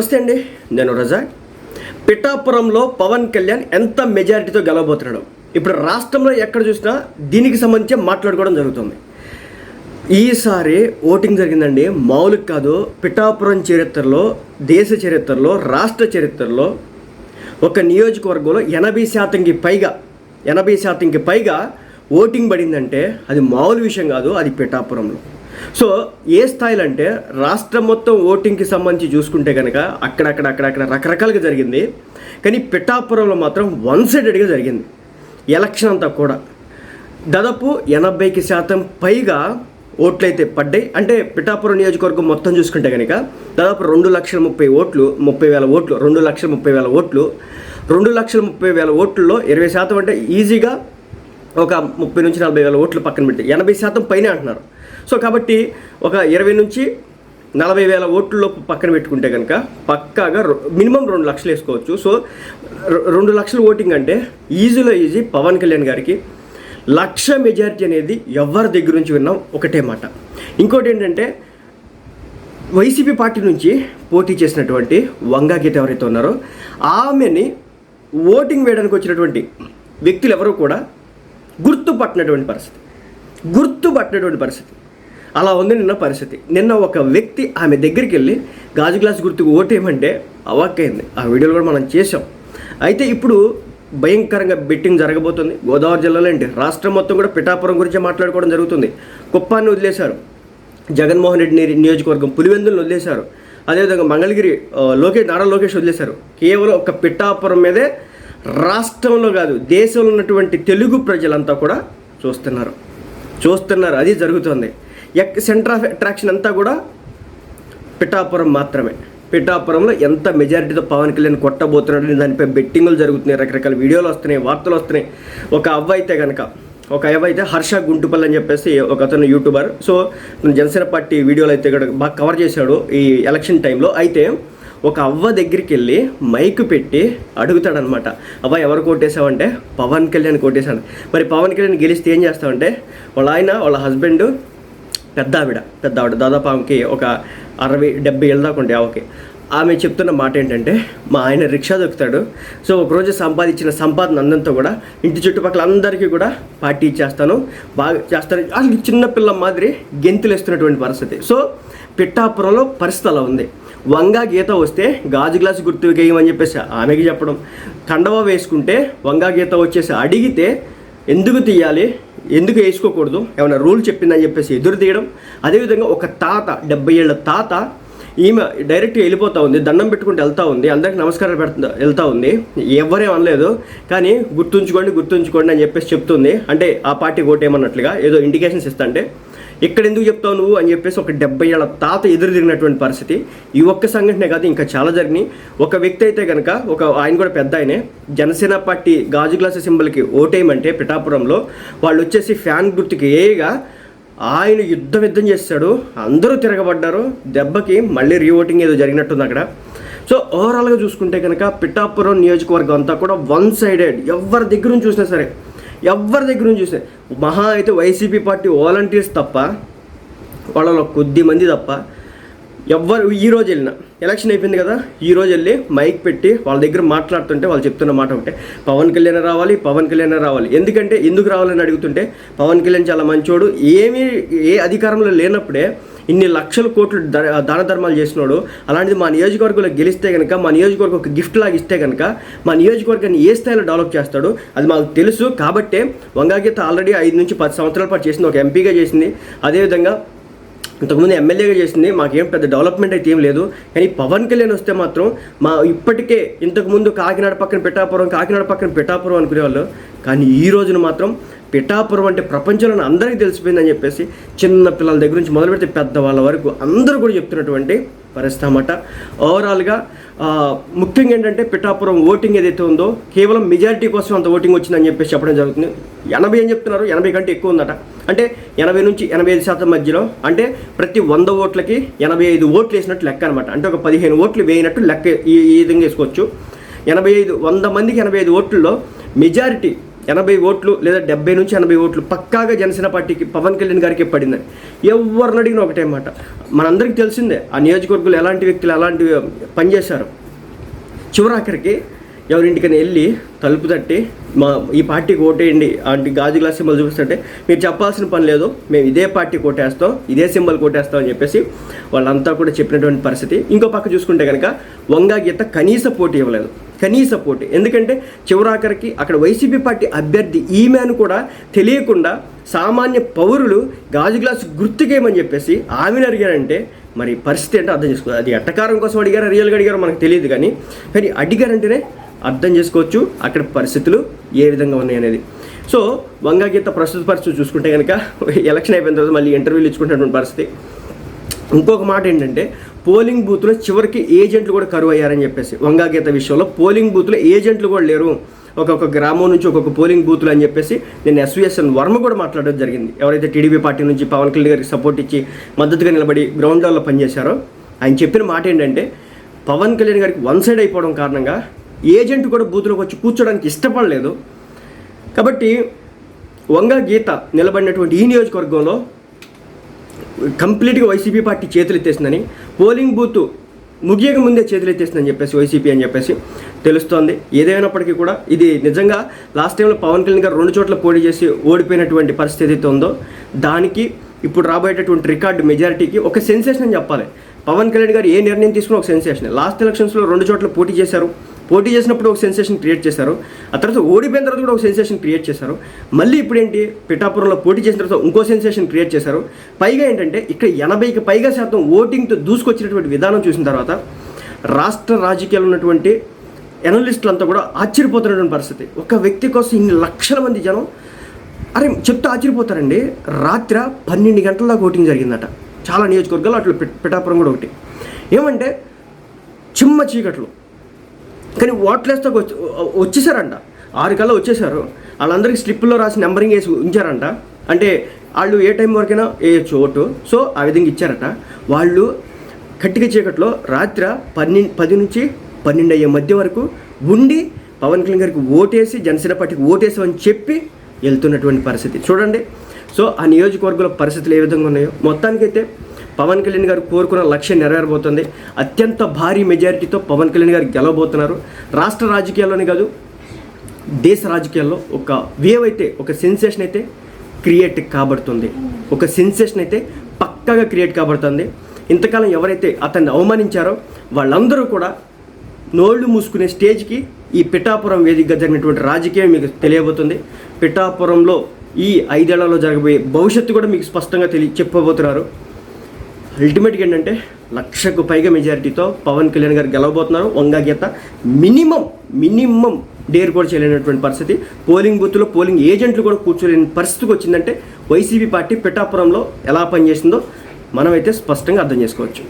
నమస్తే అండి నేను రజా పిఠాపురంలో పవన్ కళ్యాణ్ ఎంత మెజారిటీతో గెలవబోతున్నాడు. ఇప్పుడు రాష్ట్రంలో ఎక్కడ చూసినా దీనికి సంబంధించి మాట్లాడుకోవడం జరుగుతుంది. ఈసారి ఓటింగ్ జరిగిందండి మామూలుగా కాదు పిఠాపురం చరిత్రలో దేశ చరిత్రలో రాష్ట్ర చరిత్రలో ఒక నియోజకవర్గంలో ఎనభై శాతంకి పైగా ఎనభై శాతంకి పైగా ఓటింగ్ పడిందంటే అది మామూలు విషయం కాదు అది పిఠాపురంలో. సో ఏ స్థాయిలో అంటే రాష్ట్రం మొత్తం ఓటింగ్కి సంబంధించి చూసుకుంటే కనుక అక్కడక్కడ అక్కడక్కడ రకరకాలుగా జరిగింది. కానీ పిఠాపురంలో మాత్రం వన్ సైడెడ్గా జరిగింది. ఎలక్షన్ అంతా కూడా. దాదాపు ఎనభైకి శాతం పైగా ఓట్లయితే పడ్డాయి. అంటే పిఠాపురం నియోజకవర్గం మొత్తం చూసుకుంటే కనుక దాదాపు రెండు లక్షల ముప్పై ఓట్లు ముప్పై వేల ఓట్లు రెండు లక్షల ముప్పై వేల ఓట్లు. రెండు లక్షల ముప్పై వేల ఓట్లలో ఇరవై శాతం అంటే ఈజీగా ఒక ముప్పై నుంచి నలభై వేల ఓట్లు పక్కన పెట్టి ఎనభై శాతం పైనే అంటున్నారు. సో కాబట్టి ఒక ఇరవై నుంచి నలభై వేల ఓట్లలో పక్కన పెట్టుకుంటే కనుక పక్కాగా మినిమం రెండు లక్షలు వేసుకోవచ్చు. సో రెండు లక్షల ఓటింగ్ అంటే ఈజీలో ఈజీ పవన్ కళ్యాణ్ గారికి లక్ష మెజారిటీ అనేది ఎవరి దగ్గర నుంచి విన్నాం? ఒకటే మాట. ఇంకోటి ఏంటంటే వైసీపీ పార్టీ నుంచి పోటీ చేసినటువంటి వంగా గీత ఎవరైతే ఉన్నారో ఆమెని ఓటింగ్ వేయడానికి వచ్చినటువంటి వ్యక్తులు ఎవరు కూడా గుర్తుపట్టినటువంటి పరిస్థితి. గుర్తుపట్టినటువంటి పరిస్థితి. అలా ఉంది నిన్న పరిస్థితి. నిన్న ఒక వ్యక్తి ఆమె దగ్గరికి వెళ్ళి గాజు గ్లాస్ గుర్తుకు ఓటేయమంటే అవాక్కైంది. ఆ వీడియోలు కూడా మనం చేసాం అయితే ఇప్పుడు భయంకరంగా బెట్టింగ్ జరగబోతుంది. గోదావరి జిల్లాలో ఏంటి? రాష్ట్రం మొత్తం కూడా పిఠాపురం గురించి మాట్లాడుకోవడం జరుగుతుంది. కుప్పాన్ని వదిలేశారు. జగన్మోహన్ రెడ్డి నియోజకవర్గం పులివెందులను వదిలేశారు. అదేవిధంగా మంగళగిరి లోకేష్ నారా లోకేష్ వదిలేశారు. కేవలం ఒక పిఠాపురం మీదే రాష్ట్రంలో కాదు దేశంలో ఉన్నటువంటి తెలుగు ప్రజలంతా కూడా చూస్తున్నారు. చూస్తున్నారు. అది జరుగుతుంది. ఎక్ సెంటర్ ఆఫ్ అట్రాక్షన్ అంతా కూడా పిఠాపురం మాత్రమే. పిఠాపురంలో ఎంత మెజారిటీతో పవన్ కళ్యాణ్ కొట్టబోతున్నాడు దానిపై బెట్టింగులు జరుగుతున్నాయి రకరకాల వీడియోలు వస్తున్నాయి వార్తలు వస్తున్నాయి. ఒక అవ్వ అయితే కనుక ఒక అవ్వ అయితే హర్ష గుంటుపల్లి అని చెప్పేసి ఒక అతను యూట్యూబర్. సో జనసేన పార్టీ వీడియోలు అయితే బాగా కవర్ చేశాడు ఈ ఎలక్షన్ టైంలో. అయితే ఒక అవ్వ దగ్గరికి వెళ్ళి మైక్ పెట్టి అడుగుతాడనమాట అవ్వ ఎవరు కొట్టేశావంటే? పవన్ కళ్యాణ్ కొట్టేశాడు. మరి పవన్ కళ్యాణ్ గెలిస్తే ఏం చేస్తావంటే వాళ్ళ ఆయన వాళ్ళ హస్బెండ్ పెద్ద ఆవిడ పెద్ద ఆవిడ దాదాపు ఆమెకి ఒక అరవై డెబ్బై ఏళ్ళ దాకా ఉండే ఆమెకి. ఆమె చెప్తున్న మాట ఏంటంటే మా ఆయన రిక్షా దొక్కుతాడు. సో ఒకరోజు సంపాదించిన సంపాదన అందంతో కూడా ఇంటి చుట్టుపక్కల అందరికీ కూడా పార్టీ ఇచ్చేస్తాను. బాగా చేస్తాను అసలు చిన్న పిల్ల మాదిరి గెంతులు వేస్తున్నటువంటి పరిస్థితి. సో పిట్టాపురంలో పరిస్థితి అలా ఉంది. వంగా గీత వస్తే గాజు గ్లాసు గుర్తు వేయమని చెప్పేసి ఆమెకి చెప్పడం. కండవ వేసుకుంటే వంగా గీత వచ్చేసి అడిగితే ఎందుకు తీయాలి? ఎందుకు వేసుకోకూడదు? ఏమైనా రూల్ చెప్పిందని చెప్పేసి ఎదురు తీయడం. అదేవిధంగా ఒక తాత డెబ్బై ఏళ్ళ తాత ఈమె డైరెక్ట్గా వెళ్ళిపోతా ఉంది దండం పెట్టుకుంటూ వెళ్తా ఉంది అందరికి నమస్కారం పెడుతుంది వెళ్తూ ఉంది. ఎవరేం అనలేదు కానీ గుర్తుంచుకోండి గుర్తుంచుకోండి అని చెప్పేసి చెప్తుంది. అంటే ఆ పార్టీ ఓటేమన్నట్లుగా ఏదో ఇండికేషన్స్ ఇస్తా అంటే ఇక్కడ ఎందుకు చెప్తావు నువ్వు అని చెప్పేసి ఒక డెబ్బై ఏళ్ళ తాత ఎదురు తిరిగినటువంటి పరిస్థితి. ఈ ఒక్క సంఘటనే కాదు ఇంకా చాలా జరిగినాయి. ఒక వ్యక్తి అయితే కనుక ఒక ఆయన కూడా పెద్ద ఆయనే జనసేన పార్టీ గాజు గ్లాసు సింబల్కి ఓటేయమంటే పిఠాపురంలో వాళ్ళు వచ్చేసి ఫ్యాన్ గుర్తుకి ఏగా ఆయన యుద్ధం యుద్ధం చేస్తాడు అందరూ తిరగబడ్డారు దెబ్బకి మళ్ళీ రీఓటింగ్ ఏదో జరిగినట్టుంది అక్కడ. సో ఓవరాల్గా చూసుకుంటే కనుక పిఠాపురం నియోజకవర్గం అంతా కూడా వన్ సైడెడ్ ఎవరి దగ్గర నుంచి చూసినా సరే ఎవరి దగ్గర నుంచి చూసినా మహా అయితే వైసీపీ పార్టీ వాలంటీర్స్ తప్ప వాళ్ళలో కొద్ది మంది తప్ప ఎవ్వరు ఈ రోజు వెళ్ళిన. ఎలక్షన్ అయిపోయింది కదా ఈరోజు వెళ్ళి మైక్ పెట్టి వాళ్ళ దగ్గర మాట్లాడుతుంటే వాళ్ళు చెప్తున్న మాట ఒకటే. పవన్ కళ్యాణ్ రావాలి పవన్ కళ్యాణ్ రావాలి. ఎందుకంటే ఎందుకు రావాలని అడుగుతుంటే పవన్ కళ్యాణ్ చాలా మంచోడు. ఏమీ ఏ అధికారంలో లేనప్పుడే ఇన్ని లక్షల కోట్లు దాన ధర్మాలు చేసినాడు అలాంటిది మా నియోజకవర్గంలో గెలిస్తే కనుక మా నియోజకవర్గం ఒక గిఫ్ట్ లాగా ఇస్తే కనుక మా నియోజకవర్గాన్ని ఏ స్థాయిలో డెవలప్ చేస్తాడు అది మాకు తెలుసు. కాబట్టే వంగాగీత ఆల్రెడీ ఐదు నుంచి పది సంవత్సరాల పాటు చేసింది ఒక ఎంపీగా చేసింది. అదేవిధంగా ఇంతకుముందు ఎమ్మెల్యేగా చేసింది మాకేం పెద్ద డెవలప్మెంట్ అయితే ఏం లేదు. కానీ పవన్ కళ్యాణ్ వస్తే మాత్రం మా ఇప్పటికే ఇంతకుముందు కాకినాడ పక్కన పిఠాపురం కాకినాడ పక్కన పిఠాపురం అనుకునేవాళ్ళు. కానీ ఈ రోజున మాత్రం పిఠాపురం అంటే ప్రపంచంలో అందరికీ తెలిసిపోయిందని చెప్పేసి చిన్న పిల్లల దగ్గర నుంచి మొదలు పెడితే పెద్దవాళ్ళ వరకు అందరూ కూడా చెప్తున్నటువంటి పరిస్థితి అన్నమాట. ఓవరాల్గా ముఖ్యంగా ఏంటంటే పిఠాపురం ఓటింగ్ ఏదైతే ఉందో కేవలం మెజారిటీ కోసం అంత ఓటింగ్ వచ్చిందని చెప్పేసి చెప్పడం జరుగుతుంది. ఎనభై అని చెప్తున్నారు ఎనభై కంటే ఎక్కువ ఉందట. అంటే ఎనభై నుంచి ఎనభై ఐదు శాతం మధ్యలో అంటే ప్రతి వంద ఓట్లకి ఎనభై ఐదు ఓట్లు వేసినట్టు లెక్క అనమాట అంటే ఒక పదిహేను ఓట్లు వేయినట్టు లెక్క ఈ ఈ విధంగా వేసుకోవచ్చు. ఎనభై ఐదు వంద మందికి ఎనభై ఐదు ఓట్లలో మెజారిటీ ఎనభై ఓట్లు లేదా డెబ్బై నుంచి ఎనభై ఓట్లు పక్కాగా జనసేన పార్టీకి పవన్ కళ్యాణ్ గారికి పడిందని ఎవరిని అడిగిన ఒకటే మాట. మనందరికీ తెలిసిందే ఆ నియోజకవర్గంలో ఎలాంటి వ్యక్తులు ఎలాంటి పనిచేశారు? చివరాఖరికి ఎవరింటికైనా వెళ్ళి తలుపు తట్టి మా ఈ పార్టీకి ఓటేయండి అంటే గాజు గ్లాస్ సింబల్ చూపిస్తుంటే మీరు చెప్పాల్సిన పని లేదు మేము ఇదే పార్టీ కొట్టేస్తాం ఇదే సింబల్ కొట్టేస్తాం అని చెప్పేసి వాళ్ళంతా కూడా చెప్పినటువంటి పరిస్థితి. ఇంకో పక్క చూసుకుంటే కనుక వంగా గీత కనీస పోటీ ఇవ్వలేదు. కనీస పోటీ. ఎందుకంటే చివరాఖరికి అక్కడ వైసీపీ పార్టీ అభ్యర్థి ఈమెను కూడా తెలియకుండా సామాన్య పౌరులు గాజు గ్లాసు గుర్తుకేయమని చెప్పేసి ఆమెను అడిగారంటే మరి పరిస్థితి అంటే అర్థం చేసుకోవాలి అది ఎట్టకారం కోసం అడిగారా రియల్గా అడిగారో మనకు తెలియదు కానీ కానీ అడిగారంటేనే అర్థం చేసుకోవచ్చు అక్కడ పరిస్థితులు ఏ విధంగా ఉన్నాయి అనేది. సో వంగగీత ప్రస్తుత పరిస్థితి చూసుకుంటే కనుక ఎలక్షన్ అయిపోయిన తర్వాత మళ్ళీ ఇంటర్వ్యూలు ఇచ్చుకుంటున్నటువంటి పరిస్థితి. ఇంకొక మాట ఏంటంటే పోలింగ్ బూత్లో చివరికి ఏజెంట్లు కూడా కరువు అయ్యారని చెప్పేసి వంగాగీత విషయంలో పోలింగ్ బూత్లో ఏజెంట్లు కూడా లేరు. ఒక్కొక్క గ్రామం నుంచి ఒక్కొక్క పోలింగ్ బూత్లు అని చెప్పేసి నేను ఎస్విఎస్ఎన్ వర్మ కూడా మాట్లాడడం జరిగింది. ఎవరైతే టీడీపీ పార్టీ నుంచి పవన్ కళ్యాణ్ గారికి సపోర్ట్ ఇచ్చి మద్దతుగా నిలబడి గ్రౌండ్ లెవెల్లో పనిచేశారో ఆయన చెప్పిన మాట ఏంటంటే పవన్ కళ్యాణ్ గారికి వన్ సైడ్ అయిపోవడం కారణంగా ఏజెంట్ కూడా బూత్లోకి వచ్చి కూర్చోడానికి ఇష్టపడలేదు. కాబట్టి వంగ గీత నిలబడినటువంటి ఈ నియోజకవర్గంలో కంప్లీట్గా వైసీపీ పార్టీ చేతులు ఎత్తేసిందని పోలింగ్ బూత్ ముగియక ముందే చేతులు చెప్పేసి వైసీపీ అని చెప్పేసి తెలుస్తోంది. ఏదైనప్పటికీ కూడా ఇది నిజంగా లాస్ట్ టైంలో పవన్ కళ్యాణ్ గారు రెండు చోట్ల పోటీ చేసి ఓడిపోయినటువంటి పరిస్థితి అయితే ఉందో దానికి ఇప్పుడు రాబోయేటటువంటి రికార్డు మెజారిటీకి ఒక సెన్సేషన్ అని చెప్పాలి. పవన్ కళ్యాణ్ గారు ఏ నిర్ణయం తీసుకున్న ఒక సెన్సేషన్. లాస్ట్ ఎలక్షన్స్లో రెండు చోట్ల పోటీ చేశారు. పోటీ చేసినప్పుడు ఒక సెన్సేషన్ క్రియేట్ చేశారు. ఆ తర్వాత ఓడిపోయిన తర్వాత కూడా ఒక సెన్సేషన్ క్రియేట్ చేశారు. మళ్ళీ ఇప్పుడు ఏంటి పిఠాపురంలో పోటీ చేసిన తర్వాత ఇంకో సెన్సేషన్ క్రియేట్ చేశారు. పైగా ఏంటంటే ఇక్కడ ఎనభైకి పైగా శాతం ఓటింగ్తో దూసుకొచ్చినటువంటి విధానం చూసిన తర్వాత రాష్ట్ర రాజకీయాలు ఉన్నటువంటి ఎనలిస్టులంతా కూడా ఆశ్చర్యపోతున్నటువంటి పరిస్థితి. ఒక వ్యక్తి కోసం ఇన్ని లక్షల మంది జనం అరే చెప్తే ఆశ్చర్యపోతారండి. రాత్రి పన్నెండు గంటల దాకా ఓటింగ్ జరిగిందట. చాలా నియోజకవర్గాలు అట్లా పిఠాపురం కూడా ఒకటి. ఏమంటే చిమ్మ చీకట్లు కానీ ఓట్లేస్తే వచ్చి వచ్చేసారంట. ఆరు కల్లా వచ్చేసారు. వాళ్ళందరికీ స్లిప్లో రాసి నెంబరింగ్ వేసి ఉంచారంట. అంటే వాళ్ళు ఏ టైం వరకైనా వేయచ్చు ఓటు. సో ఆ విధంగా ఇచ్చారట. వాళ్ళు కట్టిక చీకట్లో రాత్రి పన్నెండు పది నుంచి పన్నెండు అయ్యే మధ్య వరకు ఉండి పవన్ కళ్యాణ్ గారికి ఓటేసి జనసేన పార్టీకి ఓటేసామని చెప్పి వెళ్తున్నటువంటి పరిస్థితి. చూడండి. సో ఆ నియోజకవర్గంలో పరిస్థితులు ఏ విధంగా ఉన్నాయో. మొత్తానికైతే పవన్ కళ్యాణ్ గారు కోరుకున్న లక్ష్యం నెరవేరబోతుంది. అత్యంత భారీ మెజారిటీతో పవన్ కళ్యాణ్ గారు గెలవబోతున్నారు. రాష్ట్ర రాజకీయాల్లోనే కాదు దేశ రాజకీయాల్లో ఒక వేవ్ అయితే ఒక సెన్సేషన్ అయితే క్రియేట్ కాబడుతుంది. ఒక సెన్సేషన్ అయితే పక్కాగా క్రియేట్ కాబడుతుంది. ఇంతకాలం ఎవరైతే అతన్ని అవమానించారో వాళ్ళందరూ కూడా నోళ్ళు మూసుకునే స్టేజ్కి ఈ పిఠాపురం వేదికగా జరిగినటువంటి రాజకీయం మీకు తెలియబోతుంది. పిఠాపురంలో ఈ ఐదేళ్ళలో జరగబోయే భవిష్యత్తు కూడా మీకు స్పష్టంగా తెలియ చెప్పబోతున్నారు. అల్టిమేట్గా ఏంటంటే లక్షకు పైగా మెజారిటీతో పవన్ కళ్యాణ్ గారు గెలవబోతున్నారు. Vanga Geetha minimum minimum dare కూడా చేయలేనటువంటి పరిస్థితి. పోలింగ్ బూత్లో పోలింగ్ ఏజెంట్లు కూడా కూర్చోలేని పరిస్థితికి వచ్చిందంటే వైసీపీ పార్టీ పిఠాపురంలో ఎలా పనిచేసిందో మనమైతే స్పష్టంగా అర్థం చేసుకోవచ్చు.